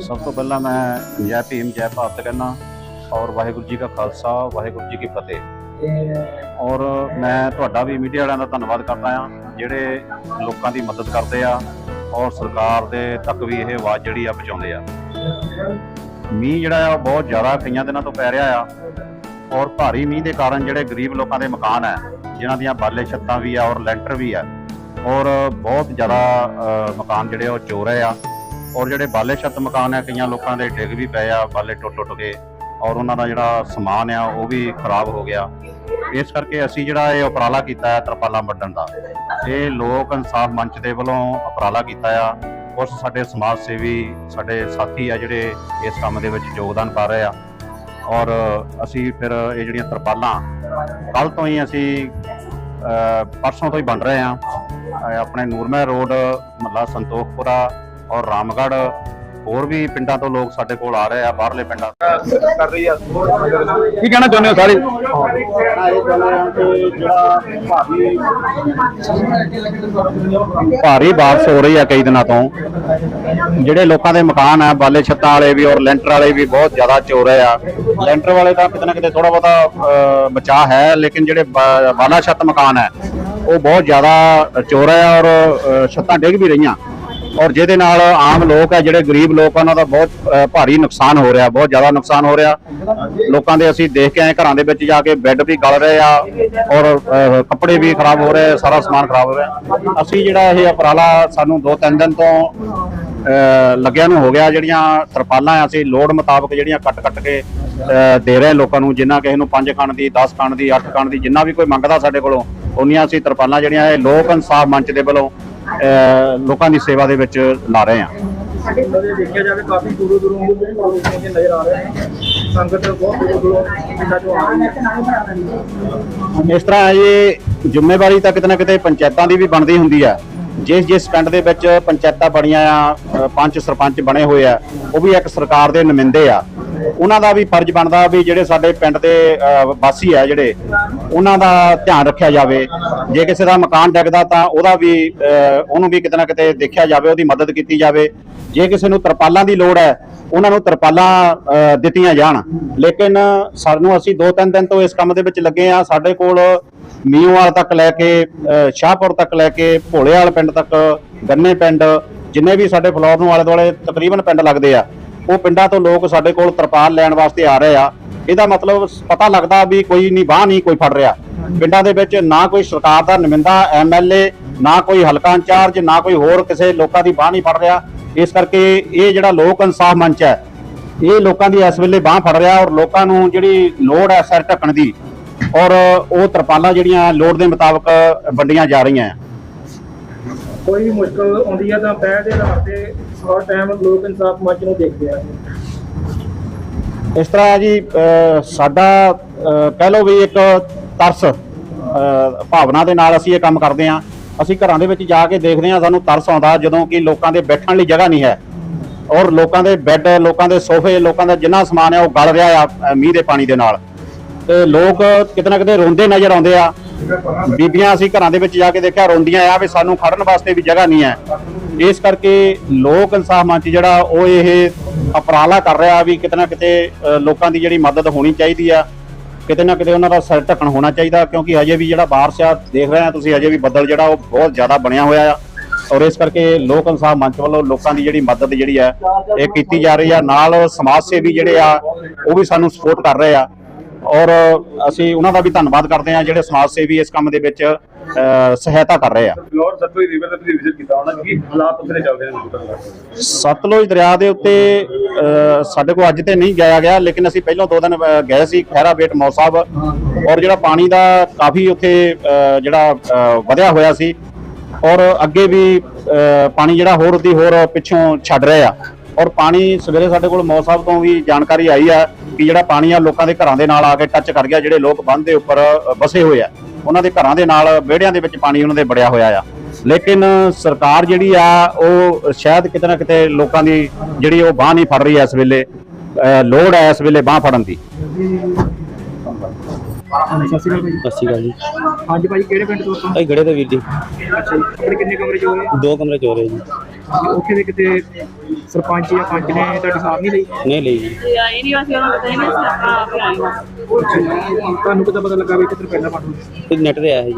ਸਭ ਤੋਂ ਪਹਿਲਾਂ ਮੈਂ ਜੈ ਭੀਮ, ਜੈ ਭਾਰਤ ਕਹਿੰਦਾ ਔਰ ਵਾਹਿਗੁਰੂ ਜੀ ਕਾ ਖਾਲਸਾ, ਵਾਹਿਗੁਰੂ ਜੀ ਕੀ ਫਤਿਹ। ਔਰ ਮੈਂ ਤੁਹਾਡਾ ਵੀ ਮੀਡੀਆ ਵਾਲਿਆਂ ਦਾ ਧੰਨਵਾਦ ਕਰਦਾ ਆ ਜਿਹੜੇ ਲੋਕਾਂ ਦੀ ਮਦਦ ਕਰਦੇ ਆ ਔਰ ਸਰਕਾਰ ਦੇ ਤੱਕ ਵੀ ਇਹ ਆਵਾਜ਼ ਜਿਹੜੀ ਆ ਪਹੁੰਚਾਉਂਦੇ ਆ। ਮੀਂਹ ਜਿਹੜਾ ਆ ਉਹ ਬਹੁਤ ਜ਼ਿਆਦਾ ਕਈਆਂ ਦਿਨਾਂ ਤੋਂ ਪੈ ਰਿਹਾ ਆ। ਔਰ ਭਾਰੀ ਮੀਂਹ ਦੇ ਕਾਰਨ ਜਿਹੜੇ ਗਰੀਬ ਲੋਕਾਂ ਦੇ ਮਕਾਨ ਹੈ, ਜਿਨ੍ਹਾਂ ਦੀਆਂ ਬਾਲੇ ਛੱਤਾਂ ਵੀ ਆ ਔਰ ਲੈਂਟਰ ਵੀ ਆ ਔਰ ਬਹੁਤ ਜ਼ਿਆਦਾ ਮਕਾਨ ਜਿਹੜੇ ਆ ਉਹ ਚੋ ਰਹੇ ਆ, ਔਰ ਜਿਹੜੇ ਬਾਲੇ ਛੱਤ ਮਕਾਨ ਆ ਕਈਆਂ ਲੋਕਾਂ ਦੇ ਡਿੱਗ ਵੀ ਪਏ ਆ, ਬਾਲੇ ਟੁੱਟ ਟੁੱਟ ਕੇ, ਔਰ ਉਹਨਾਂ ਦਾ ਜਿਹੜਾ ਸਮਾਨ ਆ, ਉਹ ਵੀ ਖਰਾਬ ਹੋ ਗਿਆ। ਇਸ ਕਰਕੇ ਅਸੀਂ ਜਿਹੜਾ ਇਹ ਉਪਰਾਲਾ ਕੀਤਾ ਹੈ ਤਰਪਾਲਾਂ ਵੱਢਣ ਦਾ, ਇਹ ਲੋਕ ਇਨਸਾਫ ਮੰਚ ਦੇ ਵੱਲੋਂ ਉਪਰਾਲਾ ਕੀਤਾ ਆ ਕੁਝ ਸਾਡੇ ਸਮਾਜ ਸੇਵੀ ਸਾਡੇ ਸਾਥੀ ਆ ਜਿਹੜੇ ਇਸ ਕੰਮ ਦੇ ਵਿੱਚ ਯੋਗਦਾਨ ਪਾ ਰਹੇ ਆ। ਔਰ ਅਸੀਂ ਫਿਰ ਇਹ ਜਿਹੜੀਆਂ ਤਰਪਾਲਾਂ ਕੱਲ ਤੋਂ ਹੀ ਅਸੀਂ ਪਰਸੋਂ ਤੋਂ ਹੀ ਬਣ ਰਹੇ ਆ ਆਪਣੇ ਨੂਰਮਹਿ ਰੋਡ ਮਹੱਲਾ ਸੰਤੋਖਪੁਰਾ ਔਰ ਰਾਮਗੜ੍ਹ ਹੋਰ ਵੀ ਪਿੰਡਾਂ ਤੋਂ ਲੋਕ ਸਾਡੇ ਕੋਲ ਆ ਰਹੇ ਆ ਬਾਹਰਲੇ ਪਿੰਡਾਂ ਤੋਂ। ਕਰ ਰਹੀ ਆ ਕੀ ਕਹਿਣਾ ਚਾਹੁੰਦੇ ਹੋ ਸਾਰੇ? ਭਾਰੀ ਬਾਰਿਸ਼ ਹੋ ਰਹੀ ਆ ਕਈ ਦਿਨਾਂ ਤੋਂ। ਜਿਹੜੇ ਲੋਕਾਂ ਦੇ ਮਕਾਨ ਆ ਬਾਲੇ ਛੱਤਾਂ ਵਾਲੇ ਵੀ ਔਰ ਲੈਂਟਰ ਵਾਲੇ ਵੀ ਬਹੁਤ ਜ਼ਿਆਦਾ ਚੋ ਰਹੇ ਆ। ਲੈਂਟਰ ਵਾਲੇ ਤਾਂ ਕਿਤੇ ਨਾ ਕਿਤੇ ਥੋੜਾ ਬਹੁਤਾ ਬਚਾਅ ਹੈ ਲੇਕਿਨ ਜਿਹੜੇ ਬਾਲਾ ਛੱਤ ਮਕਾਨ ਹੈ ਉਹ ਬਹੁਤ ਜ਼ਿਆਦਾ ਚੋ ਰਹੇ ਆ ਔਰ ਛੱਤਾਂ ਡਿੱਗ ਵੀ ਰਹੀਆਂ। ਔਰ ਜਿਹਦੇ ਨਾਲ ਆਮ ਲੋਕ ਆ, ਜਿਹੜੇ ਗਰੀਬ ਲੋਕ ਆ, ਉਹਨਾਂ ਦਾ ਬਹੁਤ ਭਾਰੀ ਨੁਕਸਾਨ ਹੋ ਰਿਹਾ, ਬਹੁਤ ਜ਼ਿਆਦਾ ਨੁਕਸਾਨ ਹੋ ਰਿਹਾ। ਲੋਕਾਂ ਦੇ ਅਸੀਂ ਦੇਖ ਕੇ ਆਏ, ਘਰਾਂ ਦੇ ਵਿੱਚ ਜਾ ਕੇ ਬੈੱਡ ਵੀ ਗਲ ਰਹੇ ਆ ਔਰ ਕੱਪੜੇ ਵੀ ਖਰਾਬ ਹੋ ਰਹੇ, ਸਾਰਾ ਸਮਾਨ ਖਰਾਬ ਹੋ ਰਿਹਾ। ਅਸੀਂ ਜਿਹੜਾ ਇਹ ਉਪਰਾਲਾ ਸਾਨੂੰ ਦੋ ਤਿੰਨ ਦਿਨ ਤੋਂ ਲੱਗਿਆ ਨੂੰ ਹੋ ਗਿਆ, ਜਿਹੜੀਆਂ ਤਰਪਾਲਾਂ ਆ, ਅਸੀਂ ਲੋੜ ਮੁਤਾਬਕ ਜਿਹੜੀਆਂ ਕੱਟ ਕੱਟ ਕੇ ਦੇ ਰਹੇ ਲੋਕਾਂ ਨੂੰ, ਜਿੰਨਾ ਕਿਸੇ ਨੂੰ 5 ਖਾਣ ਦੀ 10 ਖਾਣ ਦੀ 8 ਖਾਣ ਦੀ, ਜਿੰਨਾ ਵੀ ਕੋਈ ਮੰਗਦਾ ਸਾਡੇ ਕੋਲੋਂ, ਉਨੀਆਂ ਅਸੀਂ ਤਰਪਾਲਾਂ ਜਿਹੜੀਆਂ, ਇਹ ਲੋਕ ਇਨਸਾਫ ਮੰਚ ਦੇ ਵੱਲੋਂ ਲੋਕਾਂ ਦੀ ਸੇਵਾ ਦੇ ਵਿੱਚ ਲਾ ਰਹੇ ਆ ਜੇ ਦੇਖਿਆ ਜਾਵੇ ਕਾਫੀ ਦੂਰੋਂ ਦੂਰੋਂ ਲੋਕ ਨਜ਼ਰ ਆ ਰਹੇ ਨੇ। ਸੰਗਤ ਬਹੁਤ ਦੂਰੋਂ ਦੂਰੋਂ ਪਿੰਡਾਂ ਚੋਂ ਆ ਰਹੀ ਹੈ। ਇਸ ਤਰ੍ਹਾਂ ਇਹ ਜ਼ਿੰਮੇਵਾਰੀ ਤਾਂ ਕਿਤੇ ਨਾ ਕਿਤੇ ਪੰਚਾਇਤਾਂ ਦੀ ਵੀ ਬਣਦੀ ਹੁੰਦੀ ਆ। ਜਿਸ ਜਿਸ ਪਿੰਡ ਦੇ ਵਿੱਚ ਪੰਚਾਇਤਾਂ ਬਣੀਆਂ ਆ ਪੰਚ ਸਰਪੰਚ ਬਣੇ ਹੋਏ ਆ ਉਹ ਵੀ ਇੱਕ ਸਰਕਾਰ ਦੇ ਨੁਮਾਇੰਦੇ ਆ। ਉਹਨਾਂ ਦਾ ਵੀ ਫਰਜ਼ ਬਣਦਾ ਵੀ ਜਿਹੜੇ ਸਾਡੇ ਪਿੰਡ ਦੇ ਵਾਸੀ ਆ ਜਿਹੜੇ, ਉਹਨਾਂ ਦਾ ਧਿਆਨ ਰੱਖਿਆ ਜਾਵੇ। ਜੇ ਕਿਸੇ ਦਾ ਮਕਾਨ ਡਿੱਗਦਾ ਤਾਂ ਉਹਦਾ ਵੀ ਉਹਨੂੰ ਵੀ ਕਿਤੇ ਨਾ ਕਿਤੇ ਦੇਖਿਆ ਜਾਵੇ, ਉਹਦੀ ਮਦਦ ਕੀਤੀ ਜਾਵੇ। ਜੇ ਕਿਸੇ ਨੂੰ ਤਰਪਾਲਾਂ ਦੀ ਲੋੜ ਹੈ, ਉਹਨਾਂ ਨੂੰ ਤਰਪਾਲਾਂ ਦਿੱਤੀਆਂ ਜਾਣ। ਲੇਕਿਨ ਸਾਨੂੰ ਅਸੀਂ ਦੋ ਤਿੰਨ ਦਿਨ ਤੋਂ ਇਸ ਕੰਮ ਦੇ ਵਿੱਚ ਲੱਗੇ ਆ ਸਾਡੇ ਕੋਲ ਮੀਓਵਾਲ ਤੱਕ ਲੈ ਕੇ ਸ਼ਾਹਪੁਰ ਤੱਕ ਲੈ ਕੇ, ਭੋਲੇਵਾਲ ਪਿੰਡ ਤੱਕ, ਗੰਨੇ ਪਿੰਡ, ਜਿੰਨੇ ਵੀ ਸਾਡੇ ਫਲੋਰ ਨੂੰ ਆਲੇ ਦੁਆਲੇ ਤਕਰੀਬਨ ਪਿੰਡ ਲੱਗਦੇ ਆ ਉਹ ਪਿੰਡਾਂ ਤੋਂ ਲੋਕ ਸਾਡੇ ਕੋਲ ਤਰਪਾਲ ਲੈਣ ਵਾਸਤੇ ਆ ਰਹੇ ਆ। ਇਹਦਾ ਮਤਲਬ ਪਤਾ ਲੱਗਦਾ ਵੀ ਕੋਈ ਨਹੀਂ ਬਾਹ ਨਹੀਂ ਕੋਈ ਫੜ ਰਿਹਾ। ਪਿੰਡਾਂ ਦੇ ਵਿੱਚ ਨਾ ਕੋਈ ਸਰਕਾਰ ਦਾ ਨੁਮਾਇੰਦਾ ਐਮਐਲਏ ਨਾ ਕੋਈ ਹਲਕਾ ਇੰਚਾਰਜ ਨਾ ਕੋਈ ਹੋਰ ਕਿਸੇ ਲੋਕਾਂ ਦੀ ਬਾਹ ਨਹੀਂ ਫੜ ਰਿਹਾ। ਇਸ ਕਰਕੇ ਇਹ ਜਿਹੜਾ ਲੋਕ ਇਨਸਾਫ ਮੰਚ ਹੈ ਇਹ ਲੋਕਾਂ ਦੀ ਇਸ ਵੇਲੇ ਬਾਹ ਫੜ ਰਿਹਾ ਔਰ ਲੋਕਾਂ ਨੂੰ ਜਿਹੜੀ ਲੋੜ ਹੈ ਸਿਰ ਢੱਕਣ ਦੀ ਔਰ ਉਹ ਤਰਪਾਲਾਂ ਜਿਹੜੀਆਂ ਲੋੜ ਦੇ ਮੁਤਾਬਕ ਵੰਡੀਆਂ ਜਾ ਰਹੀਆਂ। ਹੈ ਕੋਈ ਵੀ ਮੁਸ਼ਕਲ ਆਉਂਦੀ ਹੈ ਤਾਂ ਪਹਿਲ ਦੇ ਆਧਾਰ ਤੇ ਹਰ ਟਾਈਮ ਲੋਕ ਇਨਸਾਫ ਮੰਚ ਨੂੰ ਦੇਖਦੇ ਆ। ਇਸ ਤਰ੍ਹਾਂ ਹੈ ਜੀ, ਅਹ, ਸਾਡਾ, ਅਹ, ਕਹਿ ਲਓ ਵੀ ਇੱਕ ਤਰਸ, ਅਹ, ਭਾਵਨਾ ਦੇ ਨਾਲ ਅਸੀਂ ਇਹ ਕੰਮ ਕਰਦੇ ਹਾਂ। ਅਸੀਂ ਘਰਾਂ ਦੇ ਵਿੱਚ ਜਾ ਕੇ ਦੇਖਦੇ ਹਾਂ, ਸਾਨੂੰ ਤਰਸ ਆਉਂਦਾ ਜਦੋਂ ਕਿ ਲੋਕਾਂ ਦੇ ਬੈਠਣ ਲਈ ਜਗ੍ਹਾ ਨਹੀਂ ਹੈ। ਔਰ ਲੋਕਾਂ ਦੇ ਬੈੱਡ, ਲੋਕਾਂ ਦੇ ਸੋਫੇ, ਲੋਕਾਂ ਦਾ ਜਿੰਨਾ ਸਮਾਨ ਹੈ ਉਹ ਗਲ ਰਿਹਾ ਆ, ਅਹ, ਮੀਂਹ ਦੇ ਪਾਣੀ ਦੇ ਨਾਲ। ਤੇ ਲੋਕ ਕਿਤੇ ਨਾ ਕਿਤੇ ਰੋਂਦੇ ਨਜ਼ਰ ਆਉਂਦੇ ਆ। ਬੀਬੀਆਂ ਅਸੀਂ ਘਰਾਂ ਦੇ ਵਿੱਚ ਜਾ ਕੇ ਦੇਖਿਆ, ਰੋਂਦੀਆਂ ਆ ਵੀ ਸਾਨੂੰ ਖੜਨ ਵਾਸਤੇ ਵੀ ਜਗ੍ਹਾ ਨਹੀਂ ਹੈ। ਇਸ ਕਰਕੇ ਲੋਕ ਇਨਸਾਫ ਮੰਚ ਜਿਹੜਾ, ਉਹ ਇਹ ਉਪਰਾਲਾ ਕਰ ਰਿਹਾ ਵੀ ਕਿਤੇ ਨਾ ਕਿਤੇ ਲੋਕਾਂ ਦੀ ਜਿਹੜੀ ਮਦਦ ਹੋਣੀ ਚਾਹੀਦੀ ਆ। ਕਿਤੇ ਨਾ ਕਿਤੇ ਉਹਨਾਂ ਦਾ ਸਿਰ ਢੱਕਣ ਹੋਣਾ ਚਾਹੀਦਾ, ਕਿਉਂਕਿ ਹਜੇ ਵੀ ਜਿਹੜਾ ਬਾਰਿਸ਼ ਆ, ਦੇਖ ਰਹੇ ਆ ਤੁਸੀਂ ਅਜੇ ਵੀ ਬੱਦਲ ਜਿਹੜਾ, ਉਹ ਬਹੁਤ ਜ਼ਿਆਦਾ ਬਣਿਆ ਹੋਇਆ ਆ। ਔਰ ਇਸ ਕਰਕੇ ਲੋਕ ਇਨਸਾਫ ਮੰਚ ਵੱਲੋਂ ਲੋਕਾਂ ਦੀ ਜਿਹੜੀ ਮਦਦ ਜਿਹੜੀ ਆ ਇਹ ਕੀਤੀ ਜਾ ਰਹੀ ਆ। ਨਾਲ ਸਮਾਜ ਸੇਵੀ ਜਿਹੜੇ ਆ, ਉਹ ਵੀ ਸਾਨੂੰ ਸਪੋਰਟ ਕਰ ਰਹੇ ਆ। ਔਰ ਅਸੀਂ ਉਹਨਾਂ ਦਾ ਵੀ ਧੰਨਵਾਦ ਕਰਦੇ ਆ ਜਿਹੜੇ ਸਮਾਜ ਸੇਵੀ ਇਸ ਕੰਮ ਦੇ ਵਿੱਚ ਸਹਾਇਤਾ ਕਰ ਰਹੇ ਆ। ਫਲੋਰ ਸਤਲੁਜ ਰਿਵਰ ਤੇ ਤੁਸੀਂ ਵਿਜ਼ਿਟ ਕੀਤਾ ਹੋਣਾ? ਕੀ ਹਾਲਾਤ ਉੱਥੇ ਦੇ ਚੱਲਦੇ ਨੇ ਸਤਲੁਜ ਦਰਿਆ ਦੇ ਉੱਤੇ ਸਾਡੇ ਕੋਲ ਅੱਜ ਤੇ ਨਹੀਂ ਗਿਆ ਗਿਆ ਲੇਕਿਨ ਅਸੀਂ ਪਹਿਲਾਂ ਦੋ ਦਿਨ ਗਏ ਸੀ ਖੈਰਾ ਬੇਟ ਮੌ ਸਾਹਿਬ ਔਰ ਜਿਹੜਾ ਪਾਣੀ ਦਾ ਕਾਫੀ ਉੱਥੇ ਜਿਹੜਾ ਵਧਿਆ ਹੋਇਆ ਸੀ ਔਰ ਅੱਗੇ ਵੀ ਪਾਣੀ ਜਿਹੜਾ ਹੋਰ ਦੀ ਹੋਰ ਪਿੱਛੋਂ ਛੱਡ ਰਹੇ ਆ। ਔਰ ਪਾਣੀ ਸਵੇਰੇ ਸਾਡੇ ਕੋਲ ਮੌ ਸਾਹਿਬ ਤੋਂ ਵੀ ਜਾਣਕਾਰੀ ਆਈ ਆ ਕਿ ਜਿਹੜਾ ਪਾਣੀ ਆ ਲੋਕਾਂ ਦੇ ਘਰਾਂ ਦੇ ਨਾਲ ਆ ਕੇ ਟੱਚ ਕਰ ਗਿਆ ਜਿਹੜੇ ਲੋਕ ਬੰਦ ਦੇ ਉੱਪਰ ਵਸੇ ਹੋਏ ਆ। ਉਹਨਾਂ ਦੇ ਘਰਾਂ ਦੇ ਨਾਲ ਵਿਹੜਿਆਂ ਦੇ ਵਿੱਚ ਪਾਣੀ ਉਹਨਾਂ ਦੇ ਬੜਿਆ ਹੋਇਆ ਆ। ਲੇਕਿਨ ਸਰਕਾਰ ਜਿਹੜੀ ਆ ਉਹ ਸ਼ਾਇਦ ਕਿਤੇ ਨਾ ਕਿਤੇ ਲੋਕਾਂ ਦੀ ਜਿਹੜੀ ਉਹ ਬਾਹ ਨਹੀਂ ਫੜ ਰਹੀ ਐ ਇਸ ਵੇਲੇ। ਲੋੜ ਹੈ ਇਸ ਵੇਲੇ ਬਾਹ ਫੜਨ ਦੀ। ਸਤਿ ਸ਼੍ਰੀ ਅਕਾਲ ਸਤਿ ਸ਼੍ਰੀ ਅਕਾਲ ਜੀ। ਹਾਂਜੀ ਭਾਈ ਕਿਹੜੇ ਪਿੰਡ ਤੋਂ ਆਪਾਂ? ਭਾਈ ਗੜੇ ਦੇ ਵੀਰ ਜੀ। ਅੱਛਾ ਜੀ ਕਿੰਨੇ ਕਮਰੇ ਚ ਹੋ ਰਹੇ ਦੋ ਕਮਰੇ ਚੋਰੇ ਜੀ। ਉੱਥੇ ਦੇ ਕਿਤੇ ਸਰਪੰਚ ਜਾਂ ਪੰਚ ਨੇ ਤੁਹਾਡੀ ਸਾਥ ਨਹੀਂ ਲਈ? ਨਹੀਂ ਲਈ ਜੀ। ਤੇ ਆਏ ਨਹੀਂ ਅਸੀਂ ਉਹਨਾਂ ਨੂੰ ਪਤਾ ਹੀ ਨਹੀਂ ਸੀ ਆਪਾਂ ਆਪੇ ਆਏ ਹਾਂ। ਤੁਹਾਨੂੰ ਕਿੱਦਾਂ ਪਤਾ ਲੱਗਾ ਵੀ ਕਿੱਧਰ ਪਹਿਲਾਂ ਹੋਣਾ ਇਹ ਨੈਟ ਤੇ ਆਇਆ ਹੈ ਜੀ।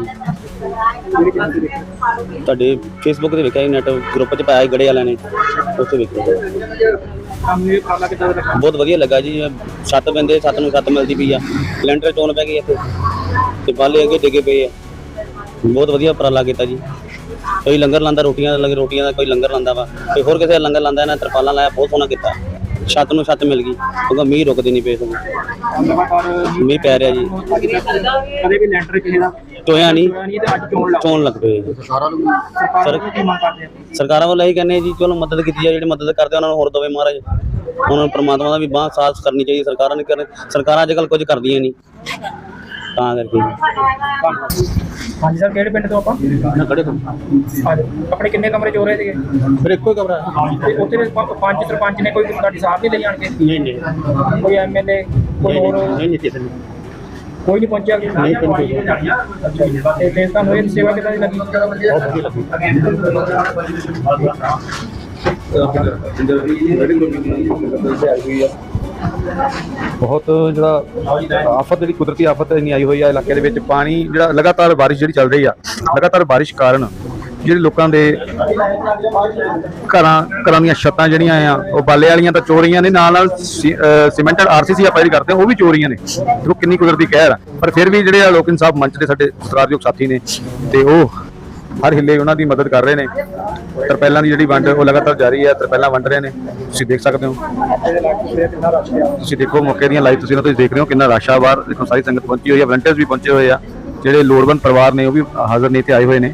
ਤੇ ਤੁਹਾਡੇ ਫੇਸਬੁੱਕ ਤੇ ਵੇਖਿਆ ਨੈਟ ਗਰੁੱਪ 'ਚ ਪਾਇਆ ਸੀ ਗੜੇ ਵਾਲਿਆਂ ਨੇ। ਉੱਥੇ ਵੇਖਿਆ। ਸਾਨੂੰ ਇਹ ਖਾਲਾ ਕਿੱਦਾਂ ਲੱਗਾ? ਬਹੁਤ ਵਧੀਆ ਲੱਗਾ ਜੀ। ਜਿਵੇਂ ਛੱਤ ਬੰਦੇ ਛੱਤ ਨੂੰ ਛੱਤ ਮਿਲਦੀ ਪਈ ਆ। ਲੈਂਟਰ ਚੋਣ ਪੈ ਗਈ ਇੱਥੇ। ਤੇ ਬਾਲੇ ਅੱਗੇ ਡਿੱਗੇ ਪਏ ਆ। ਬਹੁਤ ਵਧੀਆ ਉਪਰਾਲਾ ਕੀਤਾ ਜੀ। ਕੋਈ ਲੰਗਰ ਲਾਂਦਾ ਰੋਟੀਆਂ ਦਾ ਲੰਗਰ ਰੋਟੀਆਂ ਦਾ ਕੋਈ ਲੰਗਰ ਲਾਂਦਾ ਵਾ ਕੋਈ ਹੋਰ ਕਿਸੇ ਦਾ ਲੰਗਰ ਲਾਂਦਾ ਇਹਨਾਂ ਤਰਪਾਲਾਂ ਲਾਇਆ ਬਹੁਤ ਸੋਹਣਾ ਕੀਤਾ। ਛੱਤ ਨੂੰ ਛੱਤ ਮਿਲ ਗਈ ਕਿਉਂਕਿ ਮੀਂਹ ਰੁਕਦੇ ਨਹੀਂ ਪਏ ਸਗੋਂ ਮੀਂਹ ਪੈ ਰਿਹਾ ਜੀ। ਕਦੇ ਵੀ ਲੈਂਟਰ ਕਿਸੇ ਦਾ? ਟੋਇਆ ਨਹੀਂ ਚੋਣ ਲੱਗ ਚੋਣ ਲੱਗ ਪਏ ਜੀ। ਸਰਕਾਰ ਵੱਲੋਂ ਇਹੀ ਕਹਿੰਦੇ ਜੀ ਚਲੋ ਮਦਦ ਕੀਤੀ ਜਾਏ ਜਿਹੜੇ ਮਦਦ ਕਰਦੇ ਉਹਨਾਂ ਨੂੰ ਹੋਰ ਦਵੇ ਮਹਾਰਾਜ। ਉਹਨਾਂ ਨੂੰ ਪ੍ਰਮਾਤਮਾ ਦਾ ਵੀ ਬਾਹ ਸਾਥ ਕਰਨੀ ਚਾਹੀਦੀ ਸਰਕਾਰਾਂ ਨੇ ਕਰਨ। ਸਰਕਾਰਾਂ ਅੱਜ ਕੱਲ੍ਹ ਕੁਝ ਕਰਦੀਆਂ ਨਹੀਂ ਤਾਂ ਕਰਕੇ ਹਾਂਜੀ ਸਰ ਕਿਹੜੇ ਪਿੰਡ ਤੋਂ ਆਪਾਂ ਨਾ ਖੜੇ ਹਾਂਜੀ। ਆਪਣੇ ਕਿੰਨੇ ਕਮਰੇ ਚੋਰੇ ਸੀਗੇ ਫਿਰ ਇੱਕੋ ਕਮਰਾ ਤੇ ਉੱਥੇ ਦੇ ਪ- ਪੰਜ ਸਰਪੰਚ ਨੇ ਕੋਈ ਤੁਹਾਡੀ ਸਾਥ ਨਹੀਂ ਲਈ ਆਣਗੇ ਨਹੀਂ ਨਹੀਂ ਕੋਈ ਐਮਐਲਏ ਕੋਈ ਹੋਰ ਨਹੀਂ ਨਹੀਂ ਕਿਸੇ ਨੇ ਕੋਈ ਨਹੀਂ ਪਹੁੰਚਿਆ ਨਹੀਂ ਪਹੁੰਚਿਆ ਤੇ ਫਿਰ ਤੁਹਾਨੂੰ ਇਹ ਸੇਵਾ ਕਿੱਦਾਂ ਦੀ ਲੱਗੀ ਬਹੁਤ ਜਿਹੜਾ ਆਫਤ, ਜਿਹੜੀ ਕੁਦਰਤੀ ਆਫਤ ਇੰਨੀ ਆਈ ਹੋਈ ਆ ਇਲਾਕੇ ਦੇ ਵਿੱਚ, ਪਾਣੀ ਜਿਹੜਾ ਲਗਾਤਾਰ ਬਾਰਿਸ਼ ਜਿਹੜੀ ਚੱਲ ਰਹੀ ਆ, ਲਗਾਤਾਰ ਬਾਰਿਸ਼ ਕਾਰਨ ਜਿਹੜੇ ਲੋਕਾਂ ਦੇ ਘਰਾਂ ਘਰਾਂ ਦੀਆਂ ਛੱਤਾਂ ਜਿਹੜੀਆਂ ਆ, ਉਹ ਬਾਲੇ ਵਾਲੀਆਂ ਤਾਂ ਚੋਰੀਆਂ ਨੇ ਨਾਲ ਨਾਲ ਸੀਮੈਂਟਡ ਆਰਸੀਸੀ ਆਪਾਂ ਜਿਹੜੀ ਕਰਦੇ ਉਹ ਵੀ ਚੋਰੀਆਂ ਨੇ। ਦੇਖੋ ਕਿੰਨੀ ਕੁਦਰਤੀ ਕਹਿਰ ਆ। ਪਰ ਫਿਰ ਵੀ ਜਿਹੜੇ ਆ ਲੋਕ ਇਨਸਾਫ ਮੰਚ ਦੇ ਸਾਡੇ ਸਤਿਕਾਰਯੋਗ ਸਾਥੀ ਨੇ, ਤੇ ਉਹ ਹਰ ਹਿੱਲੇ ਉਹਨਾਂ ਦੀ ਮਦਦ ਕਰ ਰਹੇ ਨੇ। ਤਰਪੈਲਾਂ ਦੀ ਜਿਹੜੀ ਵੰਡ ਉਹ ਲਗਾਤਾਰ ਜਾਰੀ ਹੈ, ਤਰਪੈਲਾਂ ਵੰਡ ਰਹੇ ਨੇ। ਤੁਸੀਂ ਦੇਖ ਸਕਦੇ ਹੋ। ਤੁਸੀਂ ਦੇਖੋ ਮੌਕੇ ਦੀਆਂ ਲਾਈਵ ਤੁਸੀਂ ਤੁਸੀਂ ਦੇਖ ਰਹੇ ਹੋ ਕਿੰਨਾ ਰਸ਼ ਆ ਬਾਹਰ। ਦੇਖੋ ਸਾਰੀ ਸੰਗਤ ਪਹੁੰਚੀ ਹੋਈ ਹੈ ਵਲੰਟੀਅਰਸ ਵੀ ਪਹੁੰਚੇ ਹੋਏ ਆ। ਜਿਹੜੇ ਲੋੜਵੰਦ ਪਰਿਵਾਰ ਨੇ ਉਹ ਵੀ ਹਾਜ਼ਰ ਨੇ, ਇੱਥੇ ਆਏ ਹੋਏ ਨੇ।